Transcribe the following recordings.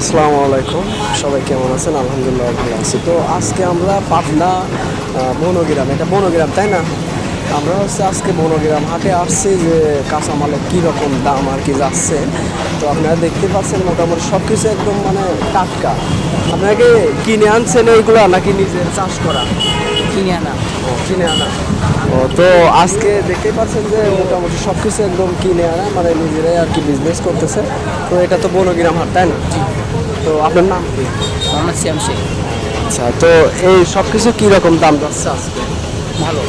আসসালামু আলাইকুম। সবাই কেমন আছেন? আলহামদুলিল্লাহ ভালো আছি। তো আজকে আমরা পাবনা বনগ্রাম। এটা বনগ্রাম, তাই না? আমরা হচ্ছে আজকে বনগ্রাম হাটে আসছি যে কাঁচামালের কীরকম দাম আর কি যাচ্ছে। তো আপনারা দেখতে পাচ্ছেন মোটামুটি সব কিছু একদম মানে টাটকা। আপনাকে কিনে আনছেন এইগুলো নাকি নিজের চাষ করা? কিনে আনা। কিনে আনা। তো আজকে দেখতেই পাচ্ছেন যে মোটামুটি সব কিছু একদম কিনে আনা মানে নিজেরাই আর কি বিজনেস করতেছে। তো এটা তো বনগ্রাম হাট তাই না? তো আপনার নাম? কি মোহাম্মদ সিয়াম শেখ। আচ্ছা তো এই সব কিছু কীরকম দাম যাচ্ছে আজকে? ভালো।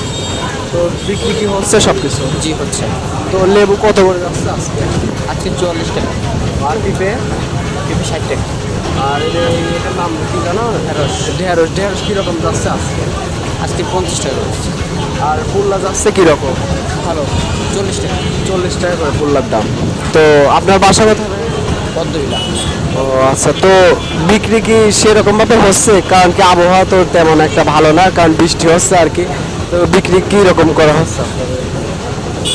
তো বিক্রি কি হচ্ছে সব কিছু জি হচ্ছে। তো লেবু কত করে যাচ্ছে আজকে? আজকে চুয়াল্লিশ টাকা। আর পিপে? পেঁপে ষাট টাকা। আর এই এটার নাম কি জানো? ঢেঁড়স। ঢেঁড়স ঢেঁড়স কীরকম যাচ্ছে আজকে? আজকে পঞ্চাশ টাকা হচ্ছে আর পুল্লা যাচ্ছে কীরকম? ভালো চল্লিশ টাকা। চল্লিশ টাকা করে পুল্লার দাম। তো আপনার বাসা কোথায়? পদ্মবিলা। ও আচ্ছা তো বিক্রি কি সেরকম ভাবে হচ্ছে? কারণ কি আবহাওয়া তো তেমন একটা ভালো না কারণ বৃষ্টি হচ্ছে আর কি। তো বিক্রি কি রকম করা হচ্ছে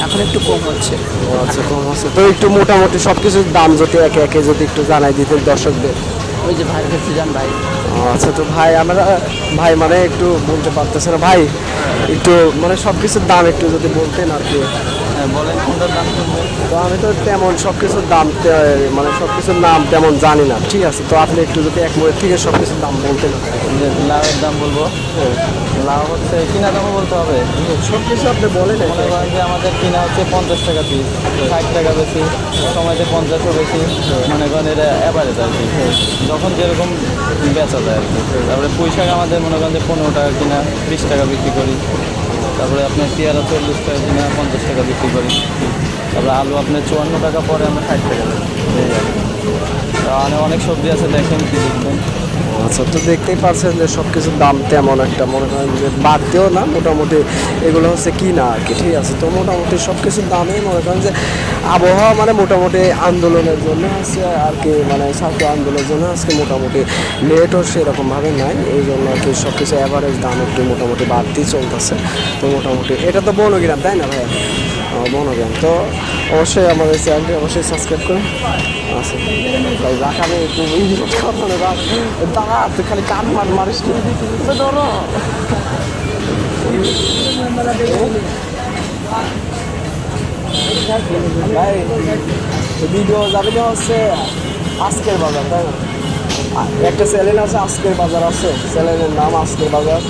এখন একটু কম হচ্ছে। ও আচ্ছা কম হচ্ছে। তো একটু মোটামুটি সব কিছুর দাম যদি একে একে যদি একটু জানাই দিতেন দর্শকদের। ওই যে ভাইয়ের কাছে যান ভাই আচ্ছা তো ভাই, আমরা ভাই মানে একটু বলতে পারতেছে না। ভাই, একটু মানে সব কিছুর দাম একটু যদি বলতেন আর কি। হ্যাঁ, তো আমি তো তেমন সব কিছুর দাম মানে সব কিছুর নাম তেমন জানি না ঠিক আছে? তো আপনি একটু যদি এক মিনিট থেকে সব কিছুর দাম বলতেন। লাউয়ের দাম বলব? লাউ হচ্ছে কিনা দামও বলতে হবে। সব কিছু আপনি বলেন মনে করেন যে আমাদের কিনা হচ্ছে পঞ্চাশ টাকা পিস ষাট টাকা বেশি সময়তে পঞ্চাশও বেশি মনে করেন এটা অ্যাভারেজ আর কি। যখন যেরকম বেচা যায় আর কি। তারপরে পুঁই শাক আমাদের মনে করেন যে পনেরো টাকা কিনা বিশ টাকা বিক্রি করি। তারপরে আপনার পেয়ারা চল্লিশ টাকা দিনে পঞ্চাশ টাকা বিক্রি করি। তারপরে আলু আপনার চুয়ান্ন টাকা, পরে আমরা ষাট টাকা। দিই। অনেক সবজি আছে, দেখেন কি দেখবেন। আচ্ছা তো দেখতেই পাচ্ছেন যে সব কিছুর দাম তেমন একটা মনে হয় যে বাড়তেও না, মোটামুটি এগুলো হচ্ছে কি না আর কি, ঠিক আছে। তো মোটামুটি সব কিছুর দামই মনে করেন যে আবহাওয়া মানে মোটামুটি আন্দোলনের জন্য হচ্ছে আর কি মানে ছাত্র আন্দোলনের জন্য আজকে মোটামুটি লেটও সেরকমভাবে নাই, এই জন্য আর কি সব কিছু অ্যাভারেজ দাম একটু মোটামুটি বাড়তেই চলতেছে। তো মোটামুটি এটা তো বনগ্রাম তাই না ভাইয়া তো অবশ্যই আমাদের চ্যানেলটি অবশ্যই সাবস্ক্রাইব করুন। আচ্ছা কথা রাখ দাঁড়া তুই খালি কান মার মারিস কি? তো ধরো। ভাই ভিডিও যাবে না হচ্ছে আজকের বাজার তাই না? একটা চ্যানেল আছে আজকের বাজার আছে। চ্যানেলের নাম আজকের বাজার।